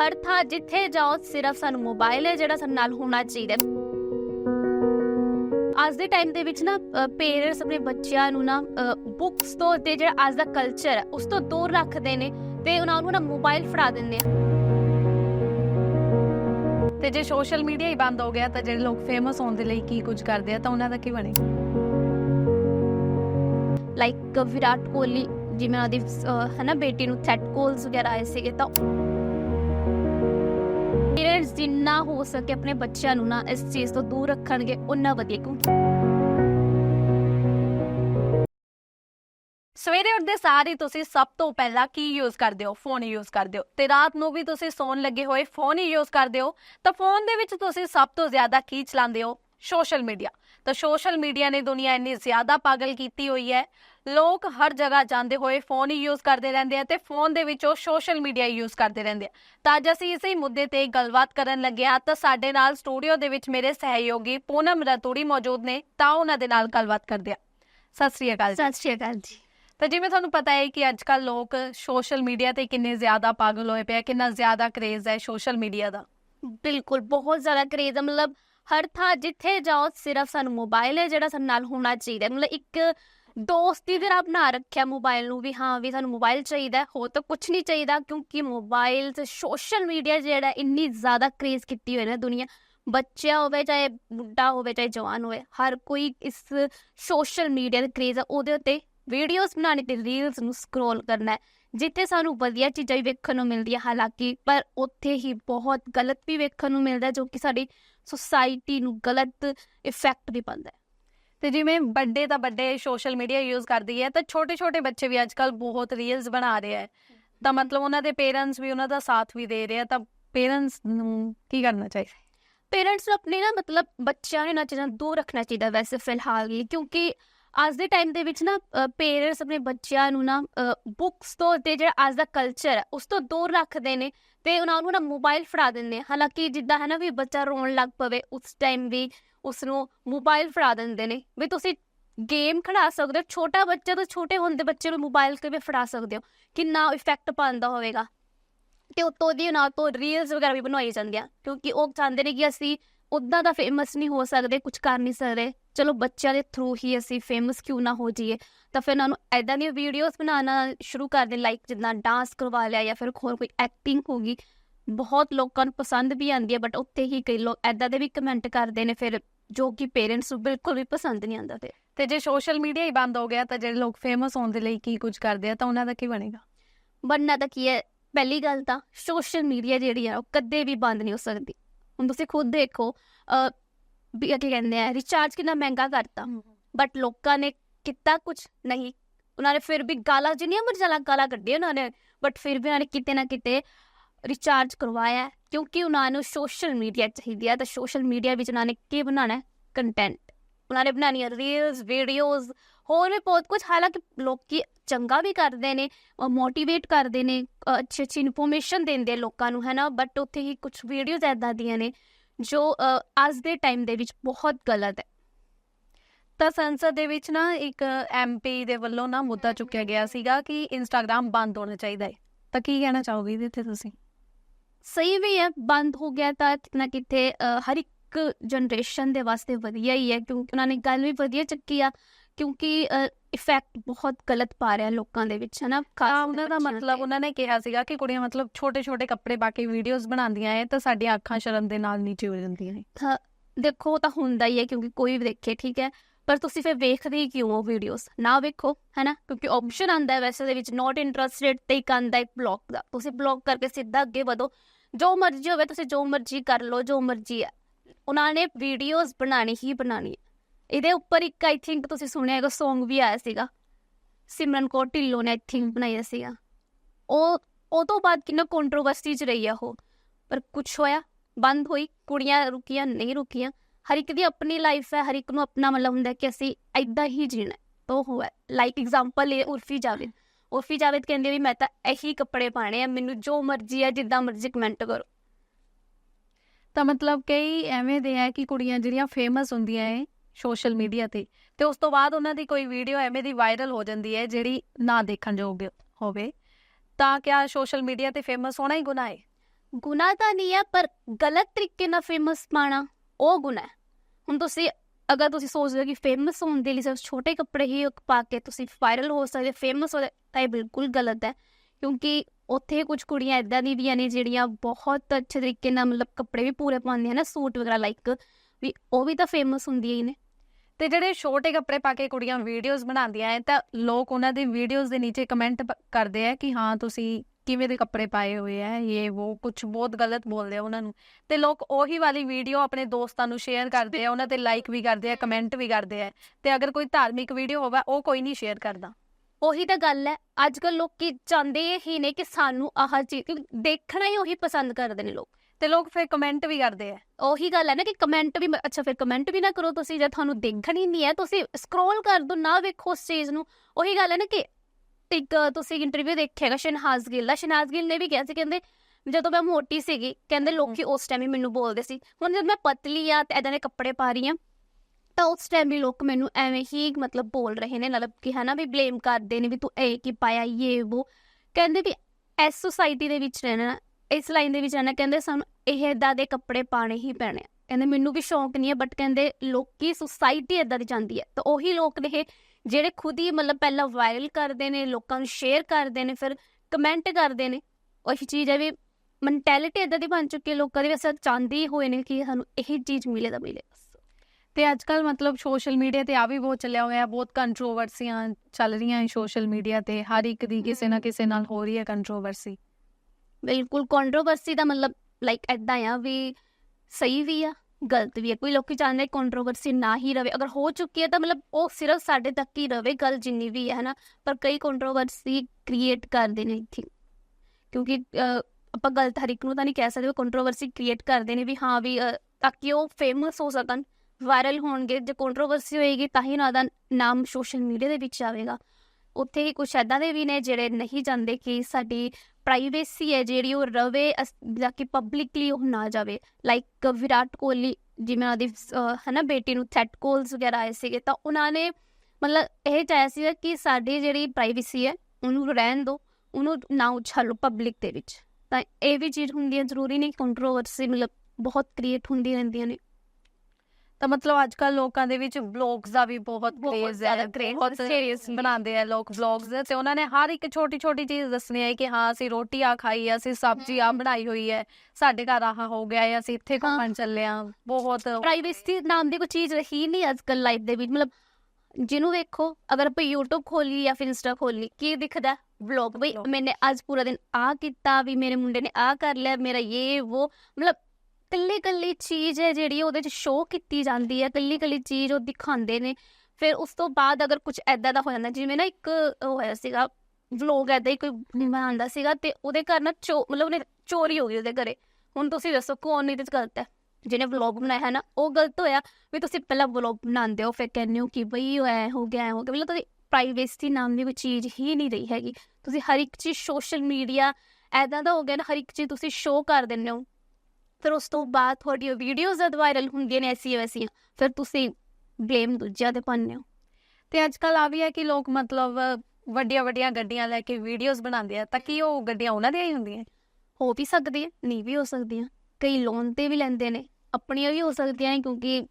ਹਰ ਥਾਂ ਜਿੱਥੇ ਜਾਓ ਸਿਰਫ ਸਾਨੂੰ ਮੋਬਾਈਲ ਹੈ ਜਿਹੜਾ ਸਾਡੇ ਨਾਲ ਹੋਣਾ ਚਾਹੀਦਾ ਅੱਜ ਦੇ ਟਾਈਮ ਦੇ ਵਿੱਚ ਨਾ ਪੇਰੈਂਟਸ ਆਪਣੇ ਬੱਚਿਆਂ ਨੂੰ ਨਾ ਬੁੱਕਸ ਤੋਂ ਤੇ ਜਿਹੜਾ ਅੱਜ ਦਾ ਕਲਚਰ ਹੈ ਉਸ ਤੋਂ ਦੂਰ ਰੱਖਦੇ ਨੇ ਤੇ ਉਹਨਾਂ ਨੂੰ ਨਾ ਮੋਬਾਈਲ ਫੜਾ ਦਿੰਦੇ ਆ। ਤੇ ਜੇ ਸੋਸ਼ਲ ਮੀਡੀਆ ਹੀ ਬੰਦ ਹੋ ਗਿਆ ਤਾਂ ਜਿਹੜੇ ਲੋਕ ਫੇਮਸ ਹੋਣ ਦੇ ਲਈ ਕੀ ਕੁਝ ਕਰਦੇ ਆ ਤਾਂ ਉਹਨਾਂ ਦਾ ਕੀ ਬਣੇ? ਲਾਈਕ ਵਿਰਾਟ ਕੋਹਲੀ ਜਿਵੇਂ ਉਹਦੀ ਅਹ, ਹਨਾ ਬੇਟੀ ਨੂੰ ਥ੍ਰੈਟ ਕਾਲਸ ਵਗੈਰਾ ਆਏ ਸੀਗੇ ਤਾਂ ਪੇਰੈਂਟਸ ਜਿੰਨਾ ਹੋ ਸਕੇ ਆਪਣੇ ਬੱਚਿਆਂ ਨੂੰ ਨਾ ਇਸ ਚੀਜ਼ ਤੋਂ ਦੂਰ ਰੱਖਣਗੇ ਉਨਾ ਵਧੀਆ ਕਿਉਂਕਿ ਸਵੇਰੇ ਉੱਠਦੇ ਸਾਰ ਹੀ ਤੁਸੀਂ ਸਭ ਤੋਂ ਪਹਿਲਾਂ ਕੀ ਯੂਜ਼ ਕਰਦੇ ਹੋ? ਫੋਨ ਯੂਜ਼ ਕਰਦੇ ਹੋ। ਤੇ ਰਾਤ ਨੂੰ ਵੀ ਤੁਸੀਂ ਸੌਣ ਲੱਗੇ ਹੋਏ ਫੋਨ ਹੀ ਯੂਜ਼ ਕਰਦੇ ਹੋ। ਤਾਂ ਫੋਨ ਦੇ ਵਿੱਚ ਤੁਸੀਂ ਸਭ ਤੋਂ ਜ਼ਿਆਦਾ ਕੀ ਚਲਾਉਂਦੇ ਹੋ? ਸੋਸ਼ਲ ਮੀਡੀਆ ਤਾਂ ਸੋਸ਼ਲ ਮੀਡੀਆ ਨੇ ਦੁਨੀਆ ਇੰਨੀ ਜ਼ਿਆਦਾ ਪਾਗਲ ਕੀਤੀ ਹੋਈ ਹੈ। ਲੋਕ ਹਰ ਜਗ੍ਹਾ ਜਾਂਦੇ ਹੋਏ ਫੋਨ ਹੀ ਯੂਜ਼ ਕਰਦੇ ਰਹਿੰਦੇ ਆ ਤੇ ਫੋਨ ਦੇ ਵਿੱਚ ਉਹ ਸੋਸ਼ਲ ਮੀਡੀਆ ਯੂਜ਼ ਕਰਦੇ ਰਹਿੰਦੇ ਆ। ਤਾਂ ਅੱਜ ਅਸੀਂ ਇਸੇ ਮੁੱਦੇ ਤੇ ਗੱਲਬਾਤ ਕਰਨ ਲੱਗੇ ਹਾਂ। ਤਾਂ ਸਾਡੇ ਨਾਲ ਸਟੂਡੀਓ ਦੇ ਵਿੱਚ ਮੇਰੇ ਸਹਿਯੋਗੀ ਪੂਨਮ ਰਤੂੜੀ ਮੌਜੂਦ ਨੇ ਤਾਂ ਉਹਨਾਂ ਦੇ ਨਾਲ ਗੱਲਬਾਤ ਕਰਦੇ ਆ ਸਤਿ ਸ੍ਰੀ ਅਕਾਲ ਜੀ। ਸਤਿ ਸ਼੍ਰੀ ਅਕਾਲ ਜੀ। ਤਾਂ ਜਿਵੇਂ ਤੁਹਾਨੂੰ ਪਤਾ ਹੈ ਕਿ ਅੱਜ ਕੱਲ ਲੋਕ ਸੋਸ਼ਲ ਮੀਡੀਆ ਤੇ ਕਿੰਨੇ ਜ਼ਿਆਦਾ ਪਾਗਲ ਹੋਏ ਪਏ ਆ ਕਿੰਨਾ ਜ਼ਿਆਦਾ ਕ੍ਰੇਜ਼ ਹੈ ਸੋਸ਼ਲ ਮੀਡੀਆ ਦਾ। ਬਿਲਕੁਲ ਬਹੁਤ ਜ਼ਿਆਦਾ ਕਰੇਜ਼ ਮਤਲਬ ਹਰ ਥਾਂ ਜਿੱਥੇ ਜਾਓ ਸਿਰਫ ਸਾਨੂੰ ਮੋਬਾਈਲ ਹੈ ਜਿਹੜਾ ਸਾਡੇ ਨਾਲ ਹੋਣਾ ਚਾਹੀਦਾ। ਮਤਲਬ ਇੱਕ ਦੋਸਤੀ ਦੇ ਨਾਲ ਬਣਾ ਰੱਖਿਆ ਮੋਬਾਈਲ ਨੂੰ ਵੀ ਹਾਂ ਵੀ ਸਾਨੂੰ ਮੋਬਾਈਲ ਚਾਹੀਦਾ ਹੈ, ਹੋਰ ਤਾਂ ਕੁਝ ਨਹੀਂ ਚਾਹੀਦਾ ਕਿਉਂਕਿ ਮੋਬਾਈਲ ਤੇ ਸੋਸ਼ਲ ਮੀਡੀਆ ਜਿਹੜਾ ਇੰਨੀ ਜ਼ਿਆਦਾ ਕਰੇਜ਼ ਕੀਤੀ ਹੋਈ ਹੈ ਨਾ ਦੁਨੀਆ ਬੱਚਾ ਹੋਵੇ ਚਾਹੇ ਬੁੱਢਾ ਹੋਵੇ ਚਾਹੇ ਜਵਾਨ ਹੋਵੇ ਹਰ ਕੋਈ ਇਸ ਸੋਸ਼ਲ ਮੀਡੀਆ ਦੇ ਕਰੇਜ਼ ਆ ਉਹਦੇ ਉੱਤੇ ਵੀਡੀਓਜ਼ ਬਣਾਉਣੇ ਤੇ ਰੀਲਸ ਨੂੰ ਸਕਰੋਲ ਕਰਨਾ ਜਿੱਥੇ ਸਾਨੂੰ ਵਧੀਆ ਚੀਜ਼ਾਂ ਵੀ ਵੇਖਣ ਨੂੰ ਮਿਲਦੀਆਂ ਹਾਲਾਂਕਿ ਪਰ ਉੱਥੇ ਹੀ ਬਹੁਤ ਗਲਤ ਵੀ ਵੇਖਣ ਨੂੰ ਮਿਲਦਾ ਜੋ ਕਿ ਸਾਡੀ ਸੁਸਾਇਟੀ ਨੂੰ ਗਲਤ ਇਫੈਕਟ ਵੀ ਪਾਉਂਦਾ ਤੇ ਜਿਵੇਂ ਵੱਡੇ ਤਾਂ ਵੱਡੇ ਸੋਸ਼ਲ ਮੀਡੀਆ ਯੂਜ਼ ਕਰਦੀ ਹੈ, ਤਾਂ ਛੋਟੇ ਛੋਟੇ ਬੱਚੇ ਵੀ ਅੱਜ ਕੱਲ ਬਹੁਤ ਰੀਲਸ ਬਣਾ ਰਹੇ ਹੈ। ਤਾਂ ਮਤਲਬ ਉਹਨਾਂ ਦੇ ਪੇਰੈਂਟਸ ਵੀ ਉਹਨਾਂ ਦਾ ਸਾਥ ਵੀ ਦੇ ਰਹੇ ਆ, ਤਾਂ ਪੇਰੈਂਟਸ ਨੂੰ ਕੀ ਕਰਨਾ ਚਾਹੀਦਾ ਪੇਰੈਂਟਸ ਨੂੰ ਆਪਣੇ ਨਾ ਮਤਲਬ ਬੱਚਿਆਂ ਨੂੰ ਇਹਨਾਂ ਚੀਜ਼ਾਂ ਤੋਂ ਦੂਰ ਰੱਖਣਾ ਚਾਹੀਦਾ ਵੈਸੇ ਫਿਲਹਾਲ ਲਈ ਕਿਉਂਕਿ ਅੱਜ ਦੇ ਟਾਈਮ ਦੇ ਵਿੱਚ ਨਾ ਪੇਰੈਂਟਸ ਆਪਣੇ ਬੱਚਿਆਂ ਨੂੰ ਨਾ ਬੁੱਕਸ ਤੋਂ ਤੇ ਜਿਹੜਾ ਅੱਜ ਦਾ ਕਲਚਰ ਹੈ, ਉਸ ਤੋਂ ਦੂਰ ਰੱਖਦੇ ਨੇ ਤੇ ਉਹਨਾਂ ਨੂੰ ਨਾ ਮੋਬਾਈਲ ਫੜਾ ਦਿੰਦੇ ਆ। ਹਾਲਾਂਕਿ ਜਿੱਦਾਂ ਹੈ ਨਾ ਵੀ ਬੱਚਾ ਰੋਣ ਲੱਗ ਪਵੇ, ਉਸ ਟਾਈਮ ਵੀ ਉਸ ਨੂੰ ਮੋਬਾਈਲ ਫੜਾ ਦਿੰਦੇ ਨੇ ਵੀ ਤੁਸੀਂ ਗੇਮ ਖੜਾ ਸਕਦੇ ਹੋ, ਛੋਟਾ ਬੱਚਾ ਤੋਂ ਛੋਟੇ ਹੁੰਦੇ ਬੱਚੇ ਨੂੰ ਮੋਬਾਈਲ ਕਿਵੇਂ ਫੜਾ ਸਕਦੇ ਹੋ, ਕਿੰਨਾ ਇਫੈਕਟ ਪਾਉਂਦਾ ਹੋਵੇਗਾ। ਤੇ ਉਤੋਂ ਦੀ ਉਹਨਾਂ ਤੋਂ ਰੀਲਸ ਵਗੈਰਾ ਵੀ ਬਣਵਾਈ ਜਾਂਦੀਆਂ, ਕਿਉਂਕਿ ਉਹ ਚਾਹੁੰਦੇ ਨੇ ਕਿ ਅਸੀਂ ਉਦਾਂ ਦਾ ਫੇਮਸ ਨਹੀਂ ਹੋ ਸਕਦੇ ਕੁਝ ਕਰ ਨਹੀਂ ਸਕਦੇ। ਚਲੋ ਬੱਚਿਆਂ ਦੇ ਥਰੂ ਹੀ ਅਸੀਂ ਫੇਮਸ ਕਿਉਂ ਨਾ ਹੋ ਜਾਈਏ। ਤਾਂ ਫਿਰ ਉਹਨਾਂ ਨੂੰ ਐਦਾਂ ਦੀਆਂ ਵੀਡੀਓਜ਼ ਬਣਾਉਣਾ ਸ਼ੁਰੂ ਕਰ ਦੇ ਲਾਈਕ ਜਿੱਦਾਂ ਡਾਂਸ ਕਰਵਾ ਲਿਆ ਜਾਂ ਫਿਰ ਹੋਰ ਕੋਈ ਐਕਟਿੰਗ ਹੋਗੀ ਬਹੁਤ ਲੋਕਾਂ ਨੂੰ ਪਸੰਦ ਵੀ ਆਉਂਦੀ ਹੈ ਬਟ ਉੱਥੇ ਹੀ ਕਈ ਲੋਕ ਐਦਾਂ ਦੇ ਵੀ ਕਮੈਂਟ ਕਰਦੇ ਨੇ, ਫਿਰ ਜੋ ਕਿ ਪੇਰੈਂਟਸ ਨੂੰ ਬਿਲਕੁਲ ਵੀ ਪਸੰਦ ਨਹੀਂ ਆਉਂਦਾ। ਤੇ ਤੇ ਜੇ ਸੋਸ਼ਲ ਮੀਡੀਆ ਹੀ ਬੰਦ ਹੋ ਗਿਆ ਤਾਂ ਜਿਹੜੇ ਲੋਕ ਫੇਮਸ ਹੋਣ ਦੇ ਲਈ ਕੀ ਕੁਝ ਕਰਦੇ ਆ ਤਾਂ ਉਹਨਾਂ ਦਾ ਕੀ ਬਣੇਗਾ? ਬਣਨਾ ਤਾਂ ਕੀ ਹੈ? ਪਹਿਲੀ ਗੱਲ ਤਾਂ ਸੋਸ਼ਲ ਮੀਡੀਆ ਜਿਹੜੀ ਆ ਉਹ ਕਦੇ ਵੀ ਬੰਦ ਨਹੀਂ ਹੋ ਸਕਦੀ। ਹੁਣ ਤੁਸੀਂ ਖੁਦ ਦੇਖੋ ਅ ਵੀ ਕੀ ਕਹਿੰਦੇ ਆ ਰਿਚਾਰਜ ਕਿੰਨਾ ਮਹਿੰਗਾ ਕਰਤਾ। ਬਟ ਲੋਕਾਂ ਨੇ ਕੀਤਾ ਕੁਝ? ਨਹੀਂ। ਉਹਨਾਂ ਨੇ ਫਿਰ ਵੀ ਗਾਲਾਂ ਜਿੰਨੀਆਂ ਮਰਜ਼ਾਲਾਂ ਗਾਲਾਂ ਕੱਢੀਆਂ ਉਹਨਾਂ ਨੇ ਬਟ ਫਿਰ ਵੀ ਉਹਨਾਂ ਨੇ ਕਿਤੇ ਨਾ ਕਿਤੇ ਰਿਚਾਰਜ ਕਰਵਾਇਆ ਕਿਉਂਕਿ ਉਹਨਾਂ ਨੂੰ ਸੋਸ਼ਲ ਮੀਡੀਆ ਚਾਹੀਦੀ ਹੈ, ਤਾਂ ਸੋਸ਼ਲ ਮੀਡੀਆ ਵਿੱਚ ਉਹਨਾਂ ਨੇ ਕੀ ਬਣਾਉਣਾ ਕੰਟੈਂਟ ਉਹਨਾਂ ਨੇ ਬਣਾਉਣੀਆਂ ਰੀਲਸ ਵੀਡੀਓਜ਼ ਹੋਰ ਵੀ ਬਹੁਤ ਕੁਝ ਹਾਲਾਂਕਿ ਲੋਕੀ ਚੰਗਾ ਵੀ ਕਰਦੇ ਨੇ ਮੋਟੀਵੇਟ ਕਰਦੇ ਨੇ ਅੱਛੀ ਅੱਛੀ ਇਨਫੋਰਮੇਸ਼ਨ ਦਿੰਦੇ ਲੋਕਾਂ ਨੂੰ ਹੈ ਨਾ ਬਟ ਉੱਥੇ ਹੀ ਕੁਝ ਵੀਡੀਓਜ਼ ਐਦਾਂ ਦੀਆਂ ਨੇ, ਜੋ ਅੱਜ ਦੇ ਟਾਈਮ ਦੇ ਵਿੱਚ ਬਹੁਤ ਗਲਤ ਹੈ। ਤਾਂ ਸੰਸਦ ਦੇ ਵਿੱਚ ਨਾ ਇੱਕ ਐਮਪੀ ਦੇ ਵੱਲੋਂ ਨਾ ਮੁੱਦਾ ਚੁੱਕਿਆ ਗਿਆ ਸੀਗਾ ਕਿ ਇੰਸਟਾਗ੍ਰam ਬੰਦ ਹੋਣਾ ਚਾਹੀਦਾ ਹੈ। ਤਾਂ ਕੀ ਕਹਿਣਾ ਚਾਹੋਗੇ ਇਹਦੇ ਤੇ ਤੁਸੀਂ? ਸਹੀ ਵੀ ਹੈ ਬੰਦ ਹੋ ਗਿਆ ਤਾਂ ਕਿਤੇ ਨਾ ਕਿਤੇ ਹਰ ਇੱਕ ਜਨਰੇਸ਼ਨ ਦੇ ਵਾਸਤੇ ਵਧੀਆ ਹੀ ਹੈ ਕਿਉਂਕਿ ਉਹਨਾਂ ਨੇ ਗੱਲ ਵੀ ਵਧੀਆ ਚੱਕੀ ਆ ਕਿਉਂਕਿ ਇਫੈਕਟ ਬਹੁਤ ਗਲਤ ਪਾ ਰਿਹਾ ਲੋਕਾਂ ਦੇ ਵਿੱਚ ਹੈ ਨਾ ਖਾਸ ਤਾਂ ਕਰਕੇ ਉਹਨਾਂ ਦਾ ਮਤਲਬ। ਉਹਨਾਂ ਨੇ ਕਿਹਾ ਸੀਗਾ ਕਿ ਕੁੜੀਆਂ ਮਤਲਬ ਛੋਟੇ ਛੋਟੇ ਕੱਪੜੇ ਪਾ ਕੇ ਵੀਡੀਓਜ਼ ਬਣਾਉਂਦੀਆਂ ਐ ਤਾਂ ਸਾਡੀਆਂ ਅੱਖਾਂ ਸ਼ਰਮ ਦੇ ਨਾਲ ਨੀਚੇ ਹੋ ਜਾਂਦੀਆਂ ਨੇ। ਦੇਖੋ ਉਹ ਤਾਂ ਹੁੰਦਾ ਹੀ ਹੈ ਕਿਉਂਕਿ ਕੋਈ ਵੀ ਦੇਖੇ ਠੀਕ ਹੈ? ਪਰ ਤੁਸੀਂ ਫਿਰ ਵੇਖਦੇ ਹੀ ਕਿਉਂ ਹੋ ਵੀਡੀਓਜ਼ ਨਾ ਵੇਖੋ ਹੈ ਨਾ ਕਿਉਂਕਿ ਆਪਸ਼ਨ ਆਂਦਾ ਹੈ ਵੈਸੇ ਦੇ ਵਿੱਚ ਨਾਟ ਇੰਟਰਸਟਿਡ ਤੇ ਇੱਕ ਆਂਦਾ ਹੈ ਬਲੌਕ ਦਾ। ਤੁਸੀਂ ਬਲੌਕ ਕਰਕੇ ਸਿੱਧਾ ਅੱਗੇ ਵਧੋ। ਜੋ ਮਰਜ਼ੀ ਹੋਵੇ ਤੁਸੀਂ ਜੋ ਮਰਜ਼ੀ ਕਰ ਲਓ, ਜੋ ਮਰਜ਼ੀ ਹੈ। ਉਹਨਾਂ ਨੇ ਵੀਡੀਓਜ਼ ਬਣਾਣੀ ਹੀ ਬਣਾਣੀ ਹੈ। ਇਹਦੇ ਉੱਪਰ ਇੱਕ ਆਈ ਥਿੰਕ ਤੁਸੀਂ ਸੁਣਿਆ ਹੈਗਾ, Song ਵੀ ਆਇਆ ਸੀਗਾ। ਸਿਮਰਨ ਕੌਰ ਢਿੱਲੋਂ ਨੇ ਆਈ ਥਿੰਕ ਬਣਾਇਆ ਸੀਗਾ। ਉਹ ਉਹ ਤੋਂ ਬਾਅਦ ਕਿੰਨਾ ਕੰਟਰੋਵਰਸੀ ਚ ਰਹੀ ਆ ਉਹ। ਪਰ ਕੁਝ ਹੋਇਆ, ਬੰਦ ਹੋਈ, ਕੁੜੀਆਂ ਰੁਕੀਆਂ, ਨਹੀਂ ਰੁਕੀਆਂ। ਹਰ ਇੱਕ ਦੀ ਆਪਣੀ ਲਾਈਫ ਹੈ, ਹਰ ਇੱਕ ਨੂੰ ਆਪਣਾ ਮਤਲਬ ਹੁੰਦਾ ਕਿ ਅਸੀਂ ਐਦਾਂ ਹੀ ਜੀਣਾ ਹੈ। ਤਾਂ ਉਹ ਹੈ। ਲਾਈਕ ਐਗਜ਼ਾਮਪਲ ਇਹ ਉਰਫੀ ਜਾਵੇਦ। ਉਰਫੀ ਜਾਵੇਦ ਕਹਿੰਦੀ ਵੀ ਮੈਂ ਤਾਂ ਇਹੀ ਕੱਪੜੇ ਪਾਣੇ ਆ ਮੈਨੂੰ ਜੋ ਮਰਜ਼ੀ ਹੈ ਜਿੱਦਾਂ ਮਰਜ਼ੀ ਕਮੈਂਟ ਕਰੋ। ਤਾਂ ਮਤਲਬ ਕਈ ਐਵੇਂ ਦੇ ਹੈ ਕਿ ਕੁੜੀਆਂ ਜਿਹੜੀਆਂ ਫੇਮਸ ਹੁੰਦੀਆਂ ਐ ਸੋਸ਼ਲ ਮੀਡੀਆ ਤੇ ਤੇ ਉਸ ਤੋਂ ਬਾਅਦ ਉਹਨਾਂ ਦੀ ਕੋਈ ਵੀਡੀਓ ਐਵੇਂ ਦੀ ਵਾਇਰਲ ਹੋ ਜਾਂਦੀ ਹੈ ਜਿਹੜੀ ਨਾ ਦੇਖਣ ਯੋਗ ਹੋਵੇ ਤਾਂ ਕਿਆ ਸੋਸ਼ਲ ਮੀਡੀਆ ਤੇ ਫੇਮਸ ਹੋਣਾ ਹੀ ਗੁਨਾਹ ਹੈ ਗੁਨਾਹ ਤਾਂ ਨਹੀਂ ਹੈ ਪਰ ਗਲਤ ਤਰੀਕੇ ਨਾਲ ਫੇਮਸ ਪਾਣਾ ਉਹ ਗੁਨਾਹ। ਹੁਣ ਤੁਸੀਂ ਅਗਰ ਤੁਸੀਂ ਸੋਚਦੇ ਹੋ ਕਿ ਫੇਮਸ ਹੋਣ ਦੇ ਲਈ ਸਿਰਫ ਛੋਟੇ ਕੱਪੜੇ ਹੀ ਪਾ ਕੇ ਤੁਸੀਂ ਵਾਇਰਲ ਹੋ ਸਕਦੇ ਫੇਮਸ ਹੋ ਸਕਦੇ, ਤਾਂ ਇਹ ਬਿਲਕੁਲ ਗਲਤ ਹੈ ਕਿਉਂਕਿ ਉੱਥੇ ਕੁਝ ਕੁੜੀਆਂ ਇਦਾਂ ਦੀ ਵੀ ਨੇ ਜਿਹੜੀਆਂ ਬਹੁਤ ਅੱਛੇ ਤਰੀਕੇ ਨਾਲ ਮਤਲਬ ਕੱਪੜੇ ਵੀ ਪੂਰੇ ਪਾਉਂਦੀਆਂ ਨੇ ਸੂਟ ਵਗੈਰਾ ਲਾਈਕ ਵੀ ਉਹ ਵੀ ਤਾਂ ਫੇਮਸ ਹੁੰਦੀਆਂ ਹੀ ਨੇ। ਤੇ ਜਿਹੜੇ ਛੋਟੇ ਕੱਪੜੇ ਪਾ ਕੇ ਕੁੜੀਆਂ ਵੀਡੀਓਜ਼ ਬਣਾਉਂਦੀਆਂ ਐ ਤਾਂ ਲੋਕ ਉਹਨਾਂ ਦੇ ਵੀਡੀਓਜ਼ ਦੇ ਨੀਚੇ ਕਮੈਂਟ ਕਰਦੇ ਆ ਕਿ ਹਾਂ ਤੁਸੀਂ ਕਿਵੇਂ ਦੇ ਕੱਪੜੇ ਪਾਏ ਹੋਏ ਆ ਇਹ ਉਹ ਕੁਝ ਬਹੁਤ ਗਲਤ ਬੋਲਦੇ ਆ ਉਹਨਾਂ ਨੂੰ। ਤੇ ਲੋਕ ਉਹੀ ਵਾਲੀ ਵੀਡੀਓ ਆਪਣੇ ਦੋਸਤਾਂ ਨੂੰ ਸ਼ੇਅਰ ਕਰਦੇ ਆ ਉਹਨਾਂ ਤੇ ਲਾਈਕ ਵੀ ਕਰਦੇ ਆ ਕਮੈਂਟ ਵੀ ਕਰਦੇ ਆ ਤੇ ਅਗਰ ਕੋਈ ਧਾਰਮਿਕ ਵੀਡੀਓ ਹੋਵੇ ਉਹ ਕੋਈ ਨਹੀਂ ਸ਼ੇਅਰ ਕਰਦਾ। ਉਹੀ ਤਾਂ ਗੱਲ ਹੈ ਅੱਜ ਕੱਲ ਲੋਕੀ ਚਾਹੁੰਦੇ ਹੀ ਨੇ ਕਿ ਸਾਨੂੰ ਆਹ ਚੀਜ਼ ਦੇਖਣਾ ਹੀ ਉਹੀ ਪਸੰਦ ਕਰਦੇ ਨੇ ਲੋਕ। ਤੇ ਲੋਕ ਫਿਰ ਕਮੈਂਟ ਵੀ ਕਰਦੇ ਆ। ਉਹੀ ਗੱਲ ਹੈ ਨਾ ਕਿ ਕਮੈਂਟ ਵੀ ਅੱਛਾ ਫਿਰ ਕਮੈਂਟ ਵੀ ਨਾ ਕਰੋ ਤੁਸੀਂ ਜੇ ਤੁਹਾਨੂੰ ਦੇਖਣ ਨਹੀਂ ਹੈ ਤੁਸੀਂ ਸਕਰੋਲ ਕਰ ਦੋ ਨਾ ਵੇਖੋ ਉਸ ਚੀਜ਼ ਨੂੰ। ਉਹੀ ਗੱਲ ਹੈ ਨਾ ਕਿ ਇੱਕ ਤੁਸੀਂ ਇੰਟਰਵਿਊ ਦੇਖਿਆਗਾ ਸ਼ਨਹਾਜ਼ ਗਿੱਲ ਦਾ। ਸ਼ਨਹਾਜ਼ ਗਿੱਲ ਨੇ ਵੀ ਕਿਹਾ ਸੀ ਕਹਿੰਦੇ ਜਦੋਂ ਮੈਂ ਮੋਟੀ ਸੀਗੀ ਕਹਿੰਦੇ ਲੋਕੀ ਉਸ ਟਾਈਮ ਹੀ ਮੈਨੂੰ ਬੋਲਦੇ ਸੀ। ਹੁਣ ਜਦ ਮੈਂ ਪਤਲੀ ਆ ਤੇ ਐਦਾਂ ਦੇ ਕੱਪੜੇ ਪਾ ਰਹੀ ਆ ਤਾਂ ਉਸ ਟਾਈਮ ਵੀ ਲੋਕ ਮੈਨੂੰ ਐਵੇਂ ਹੀ ਮਤਲਬ ਬੋਲ ਰਹੇ ਨੇ ਮਤਲਬ ਕਿ ਹਨਾ ਵੀ ਬਲੇਮ ਕਰਦੇ ਨੇ ਵੀ ਤੂੰ ਇਹ ਕੀ ਪਾਇਆ ਇਹ ਉਹ ਕਹਿੰਦੇ ਵੀ ਇਸ ਸੁਸਾਇਟੀ ਦੇ ਵਿੱਚ ਰਹਿਣਾ ਇਸ ਲਾਈਨ ਦੇ ਵਿੱਚ ਰਹਿਣਾ ਕਹਿੰਦੇ ਸਾਨੂੰ ਇਹ ਇਦਾਂ ਦੇ ਕੱਪੜੇ ਪਾਣੇ ਹੀ ਪੈਣੇ ਕਹਿੰਦੇ ਮੈਨੂੰ ਵੀ ਸ਼ੌਂਕ ਨਹੀਂ ਹੈ ਬਟ ਕਹਿੰਦੇ ਲੋਕੀ ਸੁਸਾਇਟੀ ਇਦਾਂ ਦੀ ਚਾਹੁੰਦੀ ਹੈ। ਤਾਂ ਉਹੀ ਲੋਕ ਨੇ ਇਹ ਜਿਹੜੇ ਖੁਦ ਹੀ ਮਤਲਬ ਪਹਿਲਾਂ ਵਾਇਰਲ ਕਰਦੇ ਨੇ ਲੋਕਾਂ ਨੂੰ ਸ਼ੇਅਰ ਕਰਦੇ ਨੇ ਫਿਰ ਕਮੈਂਟ ਕਰਦੇ ਨੇ ਉਹੀ ਚੀਜ਼ ਹੈ ਵੀ ਮੈਂਟੈਲਿਟੀ ਇਦਾਂ ਦੀ ਬਣ ਚੁੱਕੀ ਹੈ ਲੋਕਾਂ ਦੀ ਵੈਸੇ ਚਾਹੁੰਦੇ ਹੋਏ ਨੇ ਕਿ ਸਾਨੂੰ ਇਹ ਚੀਜ਼ ਮਿਲੇ ਤਾਂ ਮਿਲੇ ਤੇ ਅੱਜ ਕੱਲ ਮਤਲਬ ਸੋਸ਼ਲ ਮੀਡੀਆ ਤੇ ਆ ਵੀ ਬਹੁਤ ਚੱਲਿਆ ਹੋਇਆ ਬਹੁਤ ਕੰਟਰੋਵਰਸੀਆਂ ਚੱਲ ਰਹੀਆਂ ਹੈ ਸੋਸ਼ਲ ਮੀਡੀਆ ਤੇ ਹਰ ਇੱਕ ਦੀ ਕਿਸੇ ਨਾ ਕਿਸੇ ਨਾਲ ਹੋ ਰਹੀ ਹੈ ਕੰਟਰੋਵਰਸੀ ਬਿਲਕੁਲ ਕੰਟਰੋਵਰਸੀ ਦਾ ਮਤਲਬ ਲਾਈਕ ਐਦਾਂ ਆ ਵੀ ਸਹੀ ਵੀ ਆ ਗਲਤ ਵੀ ਹੈ। ਕੋਈ ਲੋਕੀ ਚਾਹੁੰਦੇ ਕੰਟਰੋਵਰਸੀ ਨਾ ਹੀ ਰਵੇ। ਅਗਰ ਹੋ ਚੁੱਕੀ ਹੈ ਤਾਂ ਮਤਲਬ ਉਹ ਸਿਰਫ ਸਾਡੇ ਤੱਕ ਹੀ ਰਵੇ ਗੱਲ ਜਿੰਨੀ ਵੀ ਹੈ, ਹਨਾ? ਪਰ ਕਈ ਕੰਟਰੋਵਰਸੀ ਕ੍ਰੀਏਟ ਕਰਦੇ ਨੇ ਇੱਥੇ ਕਿਉਂਕਿ ਆਪਾਂ ਗਲਤ ਹਰ ਇੱਕ ਨੂੰ ਤਾਂ ਨਹੀਂ ਕਹਿ ਸਕਦੇ, ਉਹ ਕੰਟਰੋਵਰਸੀ ਕ੍ਰੀਏਟ ਕਰਦੇ ਨੇ ਵੀ ਹਾਂ ਵੀ ਤਾਂ ਕਿ ਉਹ ਫੇਮਸ ਹੋ ਸਕਣ ਵਾਇਰਲ ਹੋਣਗੇ। ਜੇ ਕੰਟਰੋਵਰਸੀ ਹੋਏਗੀ ਤਾਂ ਹੀ ਉਹਨਾਂ ਦਾ ਨਾਮ ਸੋਸ਼ਲ ਮੀਡੀਆ ਦੇ ਵਿੱਚ ਆਵੇਗਾ। ਉੱਥੇ ਹੀ ਕੁਝ ਐਦਾਂ ਦੇ ਵੀ ਨੇ ਜਿਹੜੇ ਨਹੀਂ ਜਾਂਦੇ ਕਿ ਸਾਡੀ ਪ੍ਰਾਈਵੇਸੀ ਹੈ ਜਿਹੜੀ ਉਹ ਰਵੇ ਅਸ- ਜਾ ਪਬਲਿਕਲੀ ਉਹ ਨਾ ਜਾਵੇ। ਲਾਈਕ ਵਿਰਾਟ ਕੋਹਲੀ ਜਿਵੇਂ ਉਹਦੀ ਅਹ, ਹਨਾ ਬੇਟੀ ਨੂੰ ਥੈਟ ਕੋਲਸ ਵਗੈਰਾ ਆਏ ਸੀਗੇ ਤਾਂ ਉਹਨਾਂ ਨੇ ਮਤਲਬ ਇਹ ਚਾਹਿਆ ਸੀ ਕਿ ਸਾਡੀ ਜਿਹੜੀ ਪ੍ਰਾਈਵੇਸੀ ਹੈ ਉਹਨੂੰ ਰਹਿਣ ਦਿਓ ਉਹਨੂੰ ਨਾ ਉਛਾਲੋ ਪਬਲਿਕ ਦੇ ਵਿੱਚ। ਤਾਂ ਇਹ ਵੀ ਚੀਜ਼ ਹੁੰਦੀ ਹੈ ਜ਼ਰੂਰੀ ਨਹੀਂ ਕੰਟਰੋਵਰਸੀ ਮਤਲਬ ਬਹੁਤ ਕ੍ਰੀਏਟ ਹੁੰਦੀ ਰਹਿੰਦੀਆਂ ਨੇ। ਤਾਂ ਮਤਲਬ ਅੱਜ ਕੱਲ ਲੋਕਾਂ ਦੇ ਵਿੱਚ ਵਲੌਗਸ ਦਾ ਵੀ ਬਹੁਤ ਕ੍ਰੇਜ਼ ਹੈ ਬਹੁਤ seriously। ਬਣਾਉਂਦੇ ਆ ਲੋਕ ਵਲੌਗਸ ਤੇ ਉਹਨਾਂ ਨੇ ਹਰ ਇੱਕ ਛੋਟੀ ਛੋਟੀ ਚੀਜ਼ ਦੱਸਣੀ ਹੈ ਕਿ ਹਾਂ ਅਸੀਂ ਰੋਟੀ ਆ ਖਾਈ ਹੈ ਅਸੀਂ ਸਬਜ਼ੀ ਆ ਬਣਾਈ ਹੋਈ ਹੈ ਸਾਡੇ ਘਰ ਆਹ ਹੋ ਗਿਆ ਹੈ ਅਸੀਂ ਇੱਥੇ। ਘੁੰਮਣ ਚੱਲੇ ਆ ਬਹੁਤ ਪ੍ਰਾਈਵੇਸੀ ਨਾਮ ਦੀ ਕੋਈ ਚੀਜ਼ ਰਹੀ ਨਹੀਂ ਅੱਜ ਕੱਲ ਲਾਈਫ ਦੇ ਵਿੱਚ ਮਤਲਬ ਜਿਹਨੂੰ ਵੇਖੋ ਅਗਰ ਆਪਾਂ YouTube ਖੋਲੀ ਜਾਂ ਫਿਰ Insta ਖੋਲੀ ਕੀ ਦਿਖਦਾ ਵਲੌਗ ਬਈ। ਮੈਨੇ ਅੱਜ ਪੂਰਾ ਦਿਨ ਆ ਕੀਤਾ ਵੀ ਮੇਰੇ ਮੁੰਡੇ ਨੇ ਆ ਕਰ ਲਿਆ ਮੇਰਾ ਇਹ ਉਹ ਮਤਲਬ ਕੱਲੀ ਕੱਲੀ ਚੀਜ਼ ਹੈ ਜਿਹੜੀ ਉਹਦੇ ਚ ਸ਼ੋਅ ਕੀਤੀ ਜਾਂਦੀ ਹੈ ਕੱਲੀ ਕੱਲੀ ਚੀਜ਼ ਉਹ ਦਿਖਾਉਂਦੇ ਨੇ। ਫਿਰ ਉਸ ਤੋਂ ਬਾਅਦ ਅਗਰ ਕੁਝ ਐਦਾਂ ਦਾ ਹੋ ਜਾਂਦਾ, ਜਿਵੇਂ ਨਾ ਇੱਕ ਉਹ ਹੋਇਆ ਸੀਗਾ ਵਲੋਗ ਐਦਾਂ ਹੀ ਕੋਈ ਬਣਾਉਂਦਾ ਸੀਗਾ ਤੇ ਉਹਦੇ ਘਰ ਨਾ ਚੋ, ਮਤਲਬ ਉਹਨੇ ਚੋਰੀ ਹੋ ਗਈ ਉਹਦੇ ਘਰੇ। ਹੁਣ ਤੁਸੀਂ ਦੱਸੋ ਕੌਣ ਇਹਦੇ ਚ ਗਲਤ ਹੈ? ਜਿਹਨੇ ਵਲੌਗ ਬਣਾਇਆ ਹੈ ਨਾ, ਉਹ ਗਲਤ ਹੋਇਆ ਵੀ ਤੁਸੀਂ ਪਹਿਲਾਂ ਵਲੌਗ ਬਣਾਉਂਦੇ ਹੋ, ਫਿਰ ਕਹਿੰਦੇ ਹੋ ਕਿ ਬਈ ਉਹ ਐ ਹੋ ਗਿਆ, ਐ ਹੋ ਗਿਆ। ਮਤਲਬ ਤੁਹਾਡੀ ਪ੍ਰਾਈਵੇਸੀ ਨਾਮ ਦੀ ਕੋਈ ਚੀਜ਼ ਹੀ ਨਹੀਂ ਰਹੀ ਹੈਗੀ। ਤੁਸੀਂ ਹਰ ਇੱਕ ਚੀਜ਼ ਸੋਸ਼ਲ ਮੀਡੀਆ ਐਦਾਂ ਦਾ ਹੋ ਗਿਆ ਨਾ, ਹਰ ਇੱਕ ਚੀਜ਼ ਤੁਸੀਂ ਸ਼ੋਅ ਕਰ ਦਿੰਦੇ ਹੋ। ਫਿਰ ਉਸ ਤੋਂ ਬਾਅਦ ਤੁਹਾਡੀਆਂ ਵੀਡੀਓਜ਼ ਜਦ ਵਾਇਰਲ ਹੁੰਦੀਆਂ ਨੇ ਐਸੀਆਂ ਵੈਸੀਆਂ, ਫਿਰ ਤੁਸੀਂ ਬਲੇਮ ਦੂਜਿਆਂ ਤੇ ਪਾਉਂਦੇ ਹੋ। ਤੇ ਅੱਜ ਕੱਲ ਆ ਵੀ ਹੈ ਕਿ ਲੋਕ ਮਤਲਬ ਵੱਡੀਆਂ ਵੱਡੀਆਂ ਗੱਡੀਆਂ ਲੈ ਕੇ ਵੀਡੀਓਜ਼ ਬਣਾਉਂਦੇ ਆ, ਤਾਂ ਕਿ ਉਹ ਗੱਡੀਆਂ ਉਹਨਾਂ ਦੀਆਂ ਹੀ ਹੁੰਦੀਆਂ? ਹੋ ਵੀ ਸਕਦੀ ਹੈ ਨਹੀਂ ਵੀ ਹੋ ਸਕਦੀਆਂ। ਕਈ ਲੋਨ ਤੇ ਵੀ ਲੈਂਦੇ ਨੇ, ਆਪਣੀਆਂ ਵੀ ਹੋ ਸਕਦੀਆਂ ਨੇ, ਕਿਉਂਕਿ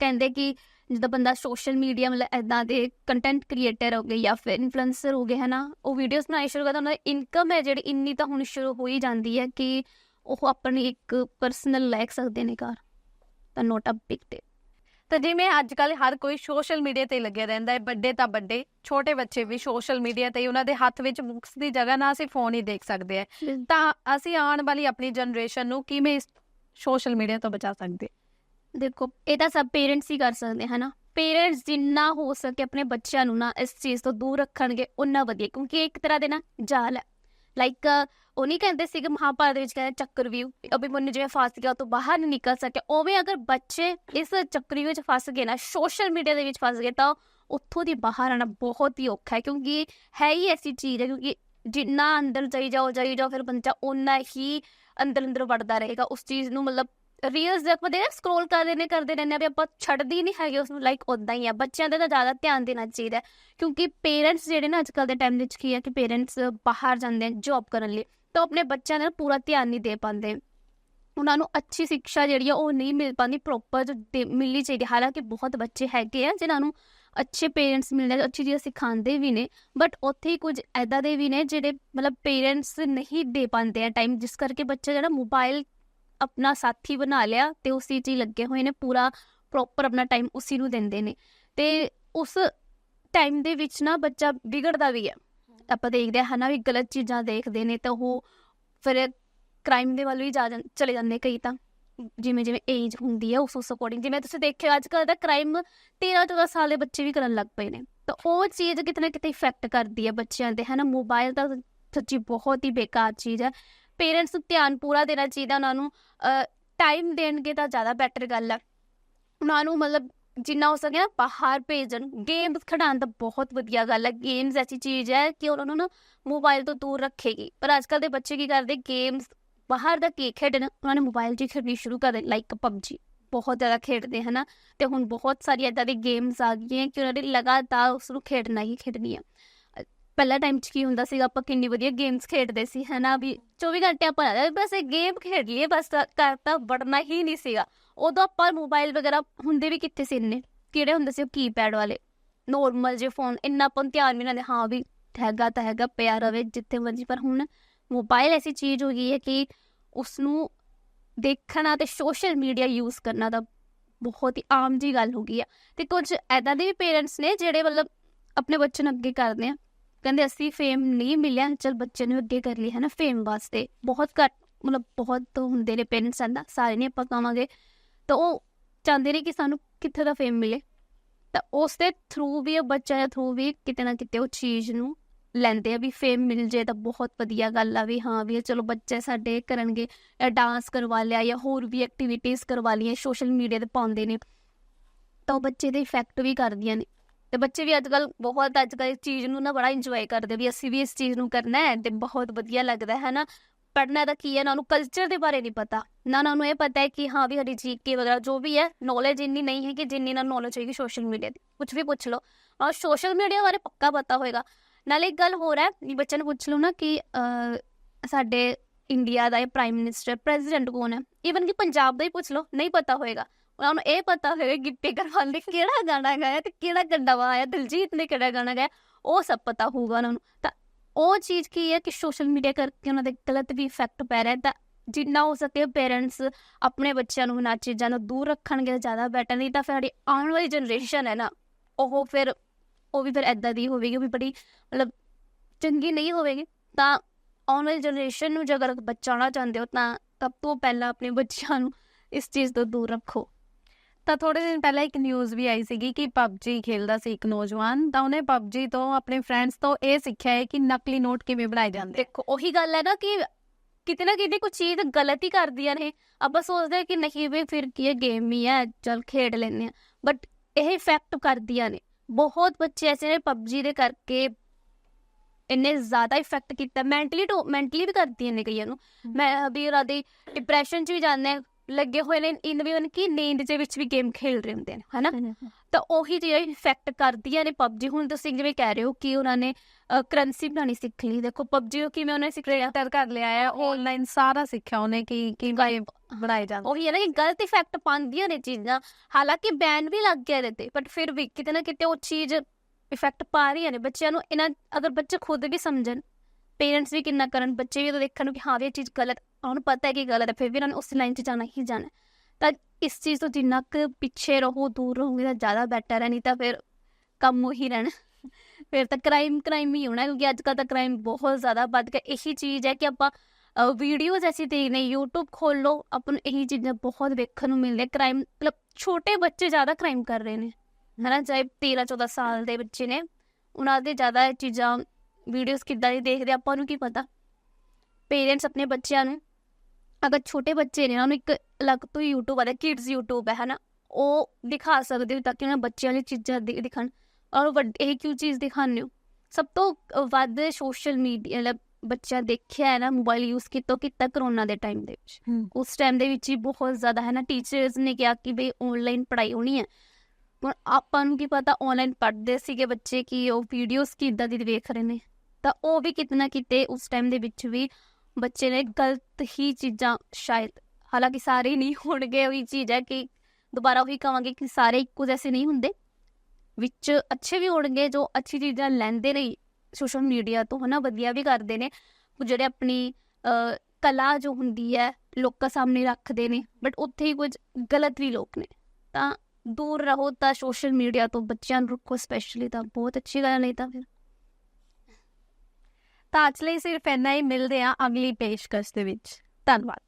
ਕਹਿੰਦੇ ਕਿ ਜਿੱਦਾਂ ਬੰਦਾ ਸੋਸ਼ਲ ਮੀਡੀਆ ਮਤਲਬ ਐਦਾਂ ਦੇ ਕੰਟੈਂਟ ਕ੍ਰੀਏਟਰ ਹੋ ਗਏ ਜਾਂ ਫਿਰ ਇਨਫਲੂਐਂਸਰ ਹੋ ਗਏ, ਹਨਾ, ਉਹ ਵੀਡੀਓਜ਼ ਬਣਾਈ ਸ਼ੁਰੂ ਕਰਦਾ ਉਹਨਾਂ ਦੀ ਇਨਕਮ ਹੈ ਜਿਹੜੀ, ਇੰਨੀ ਤਾਂ ਹੁਣ ਸ਼ੁਰੂ ਹੋ ਹੀ ਜਾਂਦੀ ਹੈ ਕਿ ਉਹ ਆਪਣੀ ਇੱਕ ਪਰਸਨਲ ਲੈ ਸਕਦੇ ਨੇ ਕਾਰ ਤਾਂ ਨੋਟ ਅ ਬਿਗ ਡੇ ਤਾਂ ਜਿਵੇਂ ਅੱਜ ਕੱਲ ਹਰ ਕੋਈ ਸੋਸ਼ਲ ਮੀਡੀਆ ਤੇ ਲੱਗਿਆ ਰਹਿੰਦਾ ਹੈ ਵੱਡੇ ਤਾਂ ਵੱਡੇ ਛੋਟੇ ਬੱਚੇ ਵੀ ਸੋਸ਼ਲ ਮੀਡੀਆ ਤੇ ਉਹਨਾਂ ਦੇ ਹੱਥ ਵਿੱਚ ਬੁੱਕਸ ਦੀ ਜਗ੍ਹਾ ਨਾ ਅਸੀਂ ਫੋਨ ਹੀ ਦੇਖ ਸਕਦੇ ਆ ਤਾਂ ਅਸੀਂ ਆਉਣ ਵਾਲੀ ਆਪਣੀ ਜਨਰੇਸ਼ਨ ਨੂੰ ਕਿਵੇਂ ਇਸ ਸੋਸ਼ਲ ਮੀਡੀਆ ਤੋਂ ਬਚਾ ਸਕਦੇ? ਦੇਖੋ ਇਹ ਤਾਂ ਸਭ ਪੇਰੈਂਟਸ ਹੀ ਕਰ ਸਕਦੇ ਹਨਾ? ਪੇਰੈਂਟਸ ਜਿੰਨਾ ਹੋ ਸਕੇ ਆਪਣੇ ਬੱਚਿਆਂ ਨੂੰ ਨਾ ਇਸ ਚੀਜ਼ ਤੋਂ ਦੂਰ ਰੱਖਣਗੇ ਉਨਾ ਵਧੀਆ ਕਿਉਂਕਿ ਇੱਕ ਤਰ੍ਹਾਂ ਦੇ ਨਾ ਜਾਲ ਹੈ। ਲਾਈਕ ਉਹ ਨਹੀਂ ਕਹਿੰਦੇ ਸੀਗੇ ਮਹਾਭਾਰਤ ਦੇ ਵਿੱਚ ਕਹਿੰਦੇ ਚੱਕਰਵਿਊ ਅਭਿਮਨਿਊ ਜਿਵੇਂ ਫਸ ਗਿਆ ਤੋਂ ਬਾਹਰ ਨਹੀਂ ਨਿਕਲ ਸਕਿਆ। ਉਵੇਂ ਅਗਰ ਬੱਚੇ ਇਸ ਚੱਕਰਵਿਊ ਵਿੱਚ ਫਸ ਗਏ ਨਾ ਸੋਸ਼ਲ ਮੀਡੀਆ ਦੇ ਵਿੱਚ ਫਸ ਗਏ, ਤਾਂ ਉੱਥੋਂ ਦੀ ਬਾਹਰ ਆਣਾ ਬਹੁਤ ਹੀ ਔਖਾ ਹੈ, ਕਿਉਂਕਿ ਹੈ ਹੀ ਐਸੀ ਚੀਜ਼ ਹੈ, ਕਿਉਂਕਿ ਜਿੰਨਾ ਅੰਦਰ ਜਾਈ ਜਾਓ ਜਾਈ ਜਾਓ, ਫਿਰ ਬੱਚਾ ਓਨਾ ਹੀ ਅੰਦਰ ਅੰਦਰ ਵੜਦਾ ਰਹੇਗਾ। ਉਸ ਚੀਜ਼ ਨੂੰ ਮਤਲਬ ਰੀਲਸ ਦੇ ਆਪਾਂ ਦੇ ਸਕਰੋਲ ਕਰਦੇ ਨੇ, ਕਰਦੇ ਰਹਿੰਦੇ ਆ ਵੀ ਆਪਾਂ ਛੱਡਦੀ ਨਹੀਂ ਹੈਗੇ ਉਸ ਨੂੰ ਲਾਈਕ ਉਦਾਂ ਹੀ ਆ। ਬੱਚਿਆਂ ਦਾ ਤਾਂ ਜ਼ਿਆਦਾ ਧਿਆਨ ਦੇਣਾ ਚਾਹੀਦਾ ਕਿਉਂਕਿ ਪੇਰੈਂਟਸ ਜਿਹੜੇ ਨਾ ਅੱਜ ਕੱਲ ਦੇ ਟਾਈਮ ਵਿੱਚ ਕੀ ਹੈ ਕਿ ਪੇਰੈਂਟਸ ਬਾਹਰ ਜਾਂਦੇ ਆ ਜੌਬ ਕਰਨ ਲਈ। ਤਾਂ ਉਹ ਆਪਣੇ ਬੱਚਿਆਂ ਨਾਲ ਪੂਰਾ ਧਿਆਨ ਨਹੀਂ ਦੇ ਪਾਉਂਦੇ। ਉਹਨਾਂ ਨੂੰ ਅੱਛੀ ਸਿੱਖਿਆ ਜਿਹੜੀ ਆ ਉਹ ਨਹੀਂ ਮਿਲ ਪਾਉਂਦੀ ਪ੍ਰੋਪਰ ਮਿਲਣੀ ਚਾਹੀਦੀ ਹਾਲਾਂਕਿ ਬਹੁਤ ਬੱਚੇ ਹੈਗੇ ਆ ਜਿਨ੍ਹਾਂ ਨੂੰ ਅੱਛੇ ਪੇਰੈਂਟਸ ਮਿਲਦੇ ਅੱਛੀ ਚੀਜ਼ਾਂ ਸਿਖਾਉਂਦੇ ਵੀ ਨੇ ਬਟ ਉੱਥੇ ਹੀ ਕੁਝ ਐਦਾਂ ਦੇ ਵੀ ਨੇ ਜਿਹੜੇ ਮਤਲਬ ਪੇਰੈਂਟਸ ਨਹੀਂ ਦੇ ਪਾਉਂਦੇ ਆ ਟਾਈਮ ਜਿਸ ਕਰਕੇ ਬੱਚਾ ਜਿਹੜਾ ਮੋਬਾਈਲ ਆਪਣਾ ਸਾਥੀ ਬਣਾ ਲਿਆ ਤੇ ਉਸੇ 'ਚ ਹੀ ਲੱਗੇ ਹੋਏ ਨੇ, ਪੂਰਾ ਪ੍ਰੋਪਰ ਆਪਣਾ ਟਾਈਮ ਉਸੇ ਨੂੰ ਦਿੰਦੇ ਨੇ। ਤੇ ਉਸ ਟਾਈਮ ਦੇ ਵਿੱਚ ਨਾ ਬੱਚਾ ਵਿਗੜਦਾ ਵੀ ਹੈ ਆਪਾਂ ਦੇਖਦੇ ਹਾਂ ਨਾ ਵੀ ਗਲਤ ਚੀਜ਼ਾਂ ਦੇਖਦੇ ਨੇ ਤਾਂ ਉਹ ਫਿਰ ਕ੍ਰਾਈਮ ਦੇ ਵੱਲ ਵੀ ਜਾ ਜਾਂ- ਚਲੇ ਜਾਂਦੇ ਕਈ ਤਾਂ। ਜਿਵੇਂ ਜਿਵੇਂ ਏਜ ਹੁੰਦੀ ਹੈ ਉਸ ਉਸ ਅਕੋਰਡਿੰਗ ਜਿਵੇਂ ਤੁਸੀਂ ਦੇਖਿਆ ਅੱਜ ਕੱਲ੍ਹ ਦਾ ਕ੍ਰਾਈਮ 13 14 ਸਾਲ ਦੇ ਬੱਚੇ ਵੀ ਕਰਨ ਲੱਗ ਪਏ ਨੇ। ਤਾਂ ਉਹ ਚੀਜ਼ ਕਿਤੇ ਨਾ ਕਿਤੇ ਇਫੈਕਟ ਕਰਦੀ ਹੈ ਬੱਚਿਆਂ ਤੇ, ਹਨਾ। ਮੋਬਾਈਲ ਤਾਂ ਸੱਚੀ ਬਹੁਤ ਹੀ ਬੇਕਾਰ ਚੀਜ਼ ਹੈ ਪੇਰੈਂਟਸ ਨੂੰ ਧਿਆਨ ਪੂਰਾ ਦੇਣਾ ਚਾਹੀਦਾ, ਉਹਨਾਂ ਨੂੰ ਟਾਈਮ ਦੇਣਗੇ ਤਾਂ ਜ਼ਿਆਦਾ ਬੈਟਰ ਗੱਲ ਹੈ ਉਹਨਾਂ ਨੂੰ ਮਤਲਬ ਜਿੰਨਾ ਹੋ ਸਕੇ ਨਾ ਬਾਹਰ ਭੇਜਣ। ਗੇਮਸ ਖਿਡਾਉਣ ਦਾ ਬਹੁਤ ਵਧੀਆ ਗੱਲ ਹੈ। ਗੇਮਸ ਐਸੀ ਚੀਜ਼ ਹੈ ਕਿ ਉਹਨਾਂ ਨੂੰ ਨਾ ਮੋਬਾਈਲ ਤੋਂ ਦੂਰ ਰੱਖੇਗੀ। ਪਰ ਅੱਜ ਕੱਲ੍ਹ ਦੇ ਬੱਚੇ ਕੀ ਕਰਦੇ? ਗੇਮਸ ਬਾਹਰ ਦਾ ਕੀ ਖੇਡਣ? ਉਹਨਾਂ ਨੇ ਮੋਬਾਈਲ 'ਚ ਹੀ ਖੇਡਣੀ ਸ਼ੁਰੂ ਕਰ ਦਿੱਤੀ ਲਾਈਕ ਪਬਜੀ ਬਹੁਤ ਜ਼ਿਆਦਾ ਖੇਡਦੇ ਹਨਾ। ਤੇ ਹੁਣ ਬਹੁਤ ਸਾਰੀਆਂ ਇਦਾਂ ਦੀ ਗੇਮਸ ਆ ਗਈਆਂ ਕਿ ਉਹਨਾਂ ਨੇ ਲਗਾਤਾਰ ਉਸ ਨੂੰ ਖੇਡਣਾ ਹੀ ਖੇਡਣੀ ਹੈ ਅ, ਪਹਿਲਾ ਟਾਈਮ 'ਚ ਕੀ ਹੁੰਦਾ ਸੀਗਾ? ਆਪਾਂ ਕਿੰਨੀ ਵਧੀਆ ਗੇਮਸ ਖੇਡਦੇ ਸੀ ਹਨਾ? ਵੀ 24 ਘੰਟੇ ਆਪਾਂ ਬਸ ਇਹ ਗੇਮ ਖੇਡ ਲਈਏ ਬਸ ਘਰ ਤਾਂ ਵੜਨਾ ਹੀ ਨਹੀਂ ਸੀਗਾ। ਉਦੋਂ ਆਪਾਂ ਮੋਬਾਈਲ ਵਗੈਰਾ ਹੁੰਦੇ ਵੀ ਕਿੱਥੇ ਸੀ ਇੰਨੇ? ਕਿਹੜੇ ਹੁੰਦੇ ਸੀ ਉਹ ਕੀਪੈਡ ਵਾਲੇ? ਨੋਰਮਲ ਜੇ ਫੋਨ ਇੰਨਾ ਆਪਾਂ ਨੂੰ ਧਿਆਨ ਵੀ ਨਾ ਦੇ, ਹਾਂ ਵੀ ਹੈਗਾ ਤਾਂ ਹੈਗਾ, ਪਿਆ ਰਵੇ ਜਿੱਥੇ ਮਰਜ਼ੀ, ਪਰ ਹੁਣ ਮੋਬਾਈਲ ਐਸੀ ਚੀਜ਼ ਹੋ ਗਈ ਹੈ ਕਿ ਉਸ ਨੂੰ ਦੇਖਣਾ ਤੇ ਸੋਸ਼ਲ ਮੀਡੀਆ ਯੂਜ਼ ਕਰਨਾ ਤਾਂ ਬਹੁਤ ਹੀ ਆਮ ਜੀ ਗੱਲ ਹੋ ਗਈ ਆ। ਤੇ ਕੁਝ ਐਦਾਂ ਦੇ ਵੀ ਪੇਰੈਂਟਸ ਨੇ ਜਿਹੜੇ ਮਤਲਬ ਆਪਣੇ ਬੱਚੇ ਨੂੰ ਅੱਗੇ ਕਰਦੇ ਆ। ਕਹਿੰਦੇ ਅਸੀਂ ਫੇਮ ਨਹੀਂ ਮਿਲਿਆ, ਚਲ ਬੱਚੇ ਨੂੰ ਅੱਗੇ ਕਰ ਲਈ ਹੈ ਨਾ ਫੇਮ ਵਾਸਤੇ। ਬਹੁਤ ਘੱਟ, ਮਤਲਬ ਬਹੁਤ ਹੁੰਦੇ ਨੇ ਪੇਰੈਂਟਸ ਦਾ ਸਾਰੇ ਨਹੀਂ ਆਪਾਂ ਕਹਾਂਗੇ ਤਾਂ ਉਹ ਚਾਹੁੰਦੇ ਨੇ ਕਿ ਸਾਨੂੰ ਕਿੱਥੇ ਦਾ ਫੇਮ ਮਿਲੇ। ਤਾਂ ਉਸ ਦੇ ਥਰੂ ਵੀ ਉਹ ਬੱਚਾ ਦੇ ਥਰੂ ਵੀ ਕਿਤੇ ਨਾ ਕਿਤੇ ਉਹ ਚੀਜ਼ ਨੂੰ ਲੈਂਦੇ ਆ ਵੀ ਫੇਮ ਮਿਲ ਜੇ ਤਾਂ ਬਹੁਤ ਵਧੀਆ ਗੱਲ ਆ ਵੀ ਹਾਂ ਵੀ ਚਲੋ ਬੱਚੇ ਸਾਡੇ ਕਰਨਗੇ ਡਾਂਸ ਕਰਵਾ ਲਿਆ ਜਾਂ ਹੋਰ ਵੀ ਐਕਟੀਵਿਟੀਜ਼ ਕਰਵਾ ਲਈਆਂ ਸੋਸ਼ਲ ਮੀਡੀਆ ਤੇ ਪਾਉਂਦੇ ਨੇ। ਤਾਂ ਉਹ ਬੱਚੇ ਦੇ ਇਫੈਕਟ ਵੀ ਕਰਦੀਆਂ ਨੇ। ਤੇ ਬੱਚੇ ਵੀ ਅੱਜ ਕੱਲ ਬਹੁਤ ਅੱਜ ਕੱਲ ਇਸ ਚੀਜ਼ ਨੂੰ ਨਾ ਬੜਾ ਇੰਜੋਏ ਕਰਦੇ ਵੀ ਅਸੀਂ ਵੀ ਇਸ ਚੀਜ਼ ਨੂੰ ਕਰਨਾ ਹੈ ਤੇ ਬਹੁਤ ਵਧੀਆ ਲੱਗਦਾ ਹੈ ਨਾ। ਪੜ੍ਹਨਾ ਦਾ ਕੀ ਹੈ? ਨਾ ਉਹਨੂੰ ਕਲਚਰ ਦੇ ਬਾਰੇ ਨਹੀਂ ਪਤਾ, ਨਾ ਉਹਨਾਂ ਨੂੰ ਇਹ ਪਤਾ ਹੈ ਕਿ ਹਾਂ ਵੀ ਹਰੀ ਸਾਡੀ ਜੀਕੇ ਵਗੈਰਾ ਜੋ ਵੀ ਹੈ ਨੌਲੇਜ ਇੰਨੀ ਨਹੀਂ ਹੈ ਕਿ ਜਿੰਨੀ ਨਾਲ ਨੌਲੇਜ ਹੋਏਗੀ ਸੋਸ਼ਲ ਮੀਡੀਆ ਦੀ। ਕੁਝ ਵੀ ਪੁੱਛ ਲਓ। ਔਰ ਸੋਸ਼ਲ ਮੀਡੀਆ ਬਾਰੇ ਪੱਕਾ ਪਤਾ ਹੋਏਗਾ। ਨਾਲੇ ਇੱਕ ਗੱਲ ਹੋਰ ਹੈ, ਵੀ ਬੱਚਿਆਂ ਨੂੰ ਪੁੱਛ ਲਓ ਨਾ ਕਿ ਸਾਡੇ ਇੰਡੀਆ ਦਾ ਇਹ ਪ੍ਰਾਈਮ ਮਿਨਿਸਟਰ ਪ੍ਰੈਜ਼ੀਡੈਂਟ ਕੌਣ ਹੈ? ਈਵਨ ਕਿ ਪੰਜਾਬ ਦਾ ਹੀ ਪੁੱਛ ਲਓ, ਨਹੀਂ ਪਤਾ ਹੋਏਗਾ। ਉਹਨਾਂ ਨੂੰ ਇਹ ਪਤਾ ਹੋਏਗਾ ਗਿੱਪੀ ਗਰੇਵਾਲ ਨੇ ਕਿਹੜਾ ਗਾਣਾ ਗਾਇਆ ਤੇ ਕਿਹੜਾ ਗੰਡਾਵਾ ਆਇਆ, ਦਿਲਜੀਤ ਨੇ ਕਿਹੜਾ ਗਾਣਾ ਗਾਇਆ, ਉਹ ਸਭ ਪਤਾ ਹੋਊਗਾ ਉਹਨਾਂ ਨੂੰ। ਤਾਂ ਉਹ ਚੀਜ਼ ਕੀ ਹੈ ਕਿ ਸੋਸ਼ਲ ਮੀਡੀਆ ਕਰਕੇ ਉਹਨਾਂ ਦੇ ਗਲਤ ਵੀ ਇਫੈਕਟ ਪੈ ਰਿਹਾ ਤਾਂ ਜਿੰਨਾ ਹੋ ਸਕੇ ਪੇਰੈਂਟਸ ਆਪਣੇ ਬੱਚਿਆਂ ਨੂੰ ਇਹਨਾਂ ਚੀਜ਼ਾਂ ਨੂੰ ਦੂਰ ਰੱਖਣਗੇ, ਜ਼ਿਆਦਾ ਬੈਟਰ ਨਹੀਂ ਤਾਂ ਫਿਰ ਸਾਡੀ ਆਉਣ ਵਾਲੀ ਜਨਰੇਸ਼ਨ ਹੈ ਨਾ, ਉਹ ਫਿਰ, ਉਹ ਵੀ ਫਿਰ ਐਦਾਂ ਦੀ ਹੋਵੇਗੀ ਵੀ ਬੜੀ ਮਤਲਬ ਚੰਗੀ ਨਹੀਂ ਹੋਵੇਗੀ। ਤਾਂ ਆਉਣ ਵਾਲੀ ਜਨਰੇਸ਼ਨ ਨੂੰ ਜੇ ਅਗਰ ਬਚਾਉਣਾ ਚਾਹੁੰਦੇ ਹੋ ਤਾਂ ਸਭ ਤੋਂ ਪਹਿਲਾਂ ਆਪਣੇ ਬੱਚਿਆਂ ਨੂੰ ਇਸ ਚੀਜ਼ ਤੋਂ ਦੂਰ ਰੱਖੋ। ਤਾਂ ਥੋੜੇ ਦਿਨ ਪਹਿਲਾਂ ਇੱਕ ਨਿਊਜ਼ ਵੀ ਆਈ ਸੀਗੀ ਕਿ PUBG ਖੇਲਦਾ ਸੀ ਇੱਕ ਨੌਜਵਾਨ ਤਾਂ ਉਹਨੇ PUBG ਤੋਂ ਆਪਣੇ ਫਰੈਂਡਸ ਤੋਂ ਇਹ ਸਿੱਖਿਆ ਹੈ ਕਿ ਨਕਲੀ ਨੋਟ ਕਿਵੇਂ ਬਣਾਏ ਜਾਂਦੇ ਦੇਖੋ ਉਹੀ ਗੱਲ ਹੈ ਨਾ ਕਿ ਕਿਤੇ ਨਾ ਕਿਤੇ ਕੁਝ ਚੀਜ਼ ਗਲਤ ਹੀ ਕਰਦੀਆਂ ਨੇ। ਆਪਾਂ ਸੋਚਦੇ ਕਿ ਨਹੀਂ ਵੀ ਫਿਰ ਕੀ ਹੈ ਗੇਮ ਹੀ ਹੈ ਚਲ ਖੇਡ ਲੈਂਦੇ ਆ ਬਟ ਇਹ ਇਫੈਕਟ ਕਰਦੀਆਂ ਨੇ। ਬਹੁਤ ਬੱਚੇ ਐਸੇ ਨੇ ਪਬਜੀ ਦੇ ਕਰਕੇ ਇੰਨੇ ਜ਼ਿਆਦਾ ਇਫੈਕਟ ਕੀਤਾ। ਮੈਂਟਲੀ ਟੋ ਮੈਂਟਲੀ ਵੀ ਕਰਦੀਆਂ ਨੇ ਕਈਆਂ ਨੂੰ। ਮੈਂ ਵੀ ਰਾਦੀ ਡਿਪਰੈਸ਼ਨ ਚ ਵੀ ਜਾਂਦੇ ਲੱਗੇ ਹੋਏ ਨੇ ਇਨ ਵੀ ਉਹਨਾਂ ਕੀ ਨੀਂਦ ਦੇ ਵਿੱਚ ਵੀ ਗੇਮ ਖੇਡ ਰਹੇ ਹੁੰਦੇ ਨੇ ਹਨਾ? ਤਾਂ ਉਹੀ ਚੀਜ਼ਾਂ ਇਫੈਕਟ ਕਰਦੀਆਂ ਨੇ ਪਬਜੀ ਹੁਣ ਤੁਸੀਂ ਜਿਵੇਂ ਕਹਿ ਰਹੇ ਹੋ ਕਿ ਉਹਨਾਂ ਨੇ ਕਰੰਸੀ ਬਣਾਉਣੀ ਸਿੱਖ ਲਈ। ਦੇਖੋ ਪਬਜੀ ਨੂੰ ਕਿਵੇਂ ਉਹਨੇ ਸਿੱਖ ਲਿਆ? ਕਰ ਕਰ ਲਿਆ ਹੈ ਆਨਲਾਈਨ ਸਾਰਾ ਸਿੱਖਿਆ ਉਹਨੇ ਕਿ ਕਿਵੇਂ ਬਣਾਏ ਜਾਂਦੇ ਉਹੀ ਹੈ ਨਾ ਕਿ ਗਲਤ ਇਫੈਕਟ ਪਾਉਂਦੀਆਂ ਨੇ ਚੀਜ਼ਾਂ। ਹਾਲਾਂਕਿ ਬੈਨ ਵੀ ਲੱਗ ਗਿਆ ਇਹਦੇ ਬਟ ਫਿਰ ਵੀ ਕਿਤੇ ਨਾ ਕਿਤੇ ਉਹ ਚੀਜ਼ ਇਫੈਕਟ ਪਾ ਰਹੀਆਂ ਨੇ। ਬੱਚਿਆਂ ਨੂੰ ਇਹਨਾਂ ਅਗਰ ਬੱਚੇ ਖੁਦ ਵੀ ਸਮਝਣ ਪੇਰੈਂਟਸ ਵੀ ਕਿੰਨਾ ਕਰਨ ਬੱਚੇ ਵੀ ਤਾਂ ਦੇਖਣ ਕਿ ਹਾਂ ਵੀ ਇਹ ਚੀਜ਼ ਗਲਤ ਉਹਨਾਂ ਨੂੰ ਪਤਾ ਹੈ ਕਿ ਗਲਤ ਹੈ ਫਿਰ ਵੀ ਇਹਨਾਂ ਨੇ ਉਸ ਲਾਈਨ 'ਚ ਜਾਣਾ ਹੀ ਜਾਣਾ ਹੈ। ਤਾਂ ਇਸ ਚੀਜ਼ ਤੋਂ ਜਿੰਨਾ ਕੁ ਪਿੱਛੇ ਰਹੋ ਦੂਰ ਰਹੋਗੇ ਤਾਂ ਜ਼ਿਆਦਾ ਬੈਟਰ ਹੈ ਨਹੀਂ ਤਾਂ ਫਿਰ ਕੰਮ ਉਹੀ ਰਹਿਣਾ ਫਿਰ ਤਾਂ ਕ੍ਰਾਈਮ ਕ੍ਰਾਈਮ ਹੀ ਹੋਣਾ ਕਿਉਂਕਿ ਅੱਜ ਕੱਲ੍ਹ ਤਾਂ ਕ੍ਰਾਈਮ ਬਹੁਤ ਜ਼ਿਆਦਾ ਵੱਧ ਗਿਆ ਇਹੀ ਚੀਜ਼ ਹੈ ਕਿ ਆਪਾਂ ਵੀਡੀਓਜ਼ ਐਸੀ ਦੇਖਦੇ YouTube ਖੋਲ ਲਓ ਆਪਾਂ ਨੂੰ ਇਹੀ ਚੀਜ਼ਾਂ ਬਹੁਤ ਵੇਖਣ ਨੂੰ ਮਿਲਦੇ ਕ੍ਰਾਈਮ ਮਤਲਬ ਛੋਟੇ ਬੱਚੇ ਜ਼ਿਆਦਾ ਕ੍ਰਾਈਮ ਕਰ ਰਹੇ ਨੇ ਹਨਾ ਚਾਹੇ 13 14 ਸਾਲ ਦੇ ਬੱਚੇ ਨੇ ਉਹਨਾਂ ਦੇ ਜ਼ਿਆਦਾ ਇਹ ਚੀਜ਼ਾਂ ਵੀਡੀਓਜ਼ ਕਿੱਦਾਂ ਦੀ ਦੇਖਦੇ ਆਪਾਂ ਨੂੰ ਕੀ ਪਤਾ? ਪੇਰੈਂਟਸ ਆਪਣੇ ਬੱਚਿਆਂ ਨੂੰ ਅਗਰ ਛੋਟੇ ਬੱਚੇ ਨੇ ਉਹਨਾਂ ਨੂੰ ਇੱਕ ਅਲੱਗ ਤੋਂ YouTube ਆਦਾ ਕਿਡਸ YouTube ਹੈ ਹਨਾ ਉਹ ਦਿਖਾ ਸਕਦੇ ਹੋ ਤਾਂ ਕਿ ਉਹਨਾਂ ਬੱਚਿਆਂ ਲਈ ਚੀਜ਼ਾਂ ਦਿਖਣ। ਔਰ ਵੱਡ- ਇਹ ਕਿਉਂ ਚੀਜ਼ ਦਿਖਾਉਂਦੇ ਹੋ? ਸਭ ਤੋਂ ਵੱਧ ਸੋਸ਼ਲ ਮੀਡੀਆ ਮਤਲਬ ਬੱਚਾ ਦੇਖਿਆ ਹੈ ਨਾ ਮੋਬਾਈਲ ਯੂਜ਼ ਕੀਤਾ ਕੀਤਾ ਕਰੋਨਾ ਦੇ ਟਾਈਮ ਦੇ ਵਿੱਚ। ਉਸ ਟਾਈਮ ਦੇ ਵਿੱਚ ਹੀ ਬਹੁਤ ਜ਼ਿਆਦਾ ਹੈ ਨਾ ਟੀਚਰਸ ਨੇ ਕਿਹਾ ਕਿ ਬਈ ਆਨਲਾਈਨ ਪੜ੍ਹਾਈ ਹੋਣੀ ਹੈ। ਪਰ ਆਪਾਂ ਨੂੰ ਕੀ ਪਤਾ ਆਨਲਾਈਨ ਪੜ੍ਹਦੇ ਸੀਗੇ ਬੱਚੇ ਕਿ ਉਹ ਵੀਡੀਓਜ਼ ਕਿੱਦਾਂ ਦੀ ਵੇਖ ਰਹੇ ਨੇ। ਤਾਂ ਉਹ ਵੀ ਕਿਤੇ ਨਾ ਕਿਤੇ ਉਸ ਟਾਈਮ ਦੇ ਵਿੱਚ ਵੀ ਬੱਚੇ ਨੇ ਗਲਤ ਹੀ ਚੀਜ਼ਾਂ ਸ਼ਾਇਦ ਹਾਲਾਂਕਿ ਸਾਰੇ ਨਹੀਂ ਹੋਣਗੇ ਉਹੀ ਚੀਜ਼ ਹੈ ਕਿ ਦੁਬਾਰਾ ਉਹੀ ਕਹਾਂਗੇ ਕਿ ਸਾਰੇ ਇੱਕੋ ਜੈਸੇ ਨਹੀਂ ਹੁੰਦੇ, ਵਿੱਚ ਅੱਛੇ ਵੀ ਹੋਣਗੇ, ਜੋ ਅੱਛੀ ਚੀਜ਼ਾਂ ਲੈਂਦੇ ਨੇ ਸੋਸ਼ਲ ਮੀਡੀਆ ਤੋਂ ਹਨਾ, ਵਧੀਆ ਵੀ ਕਰਦੇ ਨੇ ਜਿਹੜੇ ਆਪਣੀ ਕਲਾ ਜੋ ਹੁੰਦੀ ਹੈ, ਲੋਕਾਂ ਸਾਹਮਣੇ ਰੱਖਦੇ ਨੇ ਬਟ ਉੱਥੇ ਹੀ ਕੁਝ ਗਲਤ ਵੀ ਲੋਕ ਨੇ। ਤਾਂ ਦੂਰ ਰਹੋ ਤਾਂ ਸੋਸ਼ਲ ਮੀਡੀਆ ਤੋਂ, ਬੱਚਿਆਂ ਨੂੰ ਰੱਖੋ ਸਪੈਸ਼ਲੀ ਤਾਂ, ਬਹੁਤ ਅੱਛੀ ਗੱਲ ਨਹੀਂ ਤਾਂ ਫਿਰ। ਤਾਂ ਅੱਜ ਲਈ ਸਿਰਫ ਇੰਨਾ ਹੀ ਮਿਲਦੇ ਆ ਅਗਲੀ ਪੇਸ਼ਕਸ਼ ਦੇ ਵਿੱਚ। ਧੰਨਵਾਦ।